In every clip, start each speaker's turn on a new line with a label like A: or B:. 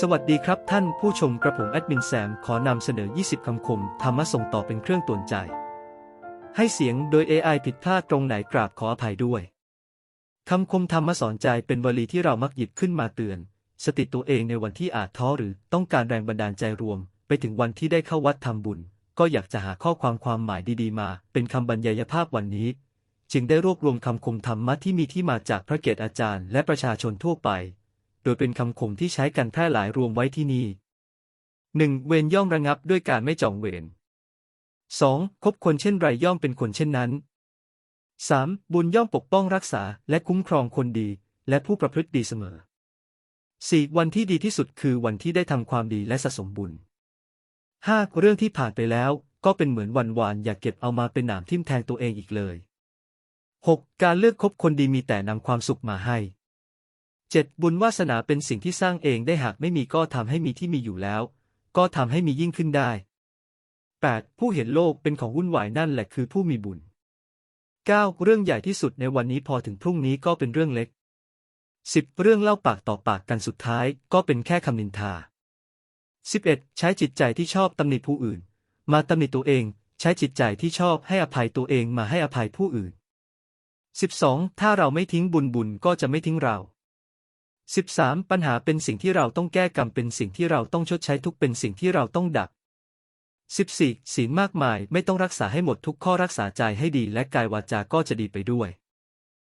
A: สวัสดีครับท่านผู้ชมกระผมแอดมินแซมขอนำเสนอ 20 คำคมธรรมะส่งต่อเป็นเครื่องตวจใจ ให้เสียงโดย AI ผิดพลาดตรงไหนกราบขออภัยด้วย คำคมธรรมะสอนใจเป็นวลีที่เรามักหยิบขึ้นมาเตือน สติตัวเองในวันที่อาจท้อหรือต้องการแรงบันดาลใจรวม ไปถึงวันที่ได้เข้าวัดทำบุญ ก็อยากจะหาข้อความความหมายดีๆ มา เป็นคำบรรยายภาพวันนี้ จึงได้รวบรวมคำคมธรรมะที่มีที่มาจากพระเกตอาจารย์ และประชาชนทั่วไป โดยเป็นคำคมที่ใช้กันแพร่หลายรวมไว้ที่นี่ 1. เวรย่อมระงับด้วยการไม่จองเวร 2. คบคนเช่นไรย่อมเป็นคนเช่นนั้น 3. บุญย่อมปกป้องรักษาและคุ้มครองคนดี และผู้ประพฤติดีเสมอ 4. วันที่ดีที่สุดคือวันที่ได้ทำความดีและสะสมบุญ 5. เรื่องที่ผ่านไปแล้วก็เป็นเหมือนวันวานอย่าเก็บเอามาเป็นหนามทิ่มแทงตัวเองอีกเลย 6. การเลือกคบคนดีมีแต่นำความสุขมาให้ 7. บุญวาสนาเป็นสิ่งที่สร้างเองได้หากไม่มีก็ทำให้มีที่มีอยู่แล้ว ก็ทำให้มียิ่งขึ้นได้ 8. ผู้เห็นโลกเป็นของวุ่นวายนั่นแหละคือผู้มีบุญ 9. เรื่องใหญ่ที่สุดในวันนี้พอถึงพรุ่งนี้ก็เป็นเรื่องเล็ก 10. เรื่องเล่าปากต่อปากกันสุดท้ายก็เป็นแค่คำนินทา 11. ใช้จิตใจที่ชอบตำหนิผู้อื่น มาตำหนิตัวเอง ใช้จิตใจที่ชอบให้อภัยตัวเองมาให้อภัยผู้อื่น 12. ถ้าเราไม่ทิ้งบุญบุญก็จะไม่ทิ้งเรา 13. ปัญหาเป็นสิ่งที่เราต้องแก้กรรมเป็นสิ่งที่เราต้องชดใช้ทุกเป็นสิ่งที่เราต้องดัก 14. ศีลมากมายไม่ต้องรักษาให้หมดทุกข้อรักษาใจให้ดีและกายวาจาก็จะดีไปด้วย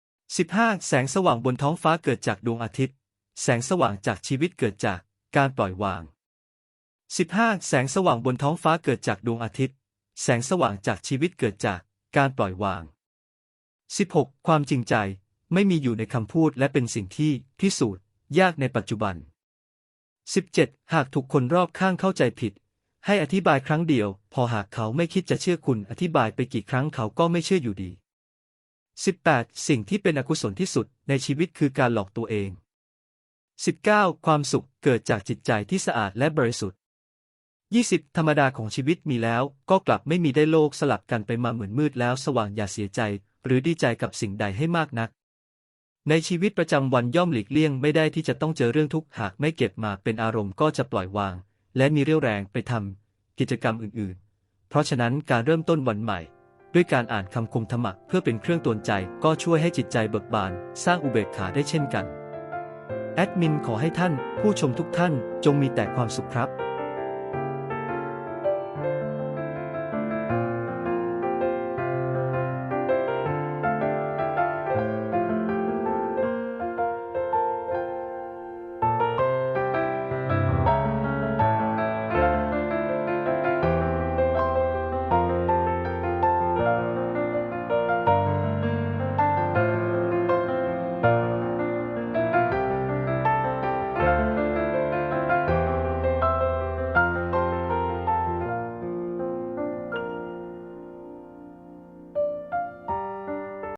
A: 15. แสงสว่างบนท้องฟ้าเกิดจากดวงอาทิตย์ แสงสว่างจากชีวิตเกิดจากการปล่อยวาง 15. แสงสว่างบนท้องฟ้าเกิดจากดวงอาทิตย์ แสงสว่างจากชีวิตเกิดจากการปล่อยวาง 16. ความจริงใจไม่มีอยู่ในคำพูดและเป็นสิ่งที่พิสูจน์ ยากในปัจจุบัน 17. หากถูกคนรอบข้างเข้าใจผิด ให้อธิบายครั้งเดียว พอหากเขาไม่คิดจะเชื่อคุณอธิบายไปกี่ครั้งเขาก็ไม่เชื่ออยู่ดี 18. สิ่งที่เป็นอกุศลที่สุดในชีวิตคือการหลอกตัวเอง 19. ความสุขเกิดจากจิตใจที่สะอาดและบริสุทธิ์ 20. ธรรมดาของชีวิตมีแล้วก็กลับไม่มีได้โลกสลับกันไปมาเหมือนมืดแล้วสว่างอย่าเสียใจ หรือดีใจกับสิ่งใดให้มากนัก ในชีวิตประจำวันย่อมหลีกเลี่ยงไม่ได้ที่จะต้องเจอเรื่องทุกข์หากไม่เก็บมาเป็นอารมณ์ก็จะปล่อยวาง และมีเรี่ยวแรงไปทำกิจกรรมอื่นๆ เพราะฉะนั้นการเริ่มต้นวันใหม่ ด้วยการอ่านคำคมธรรมะเพื่อเป็นเครื่องตวนใจก็ช่วยให้จิตใจเบิกบาน สร้างอุเบกขาได้เช่นกัน แอดมินขอให้ท่านผู้ชมทุกท่านจงมีแต่ความสุขครับ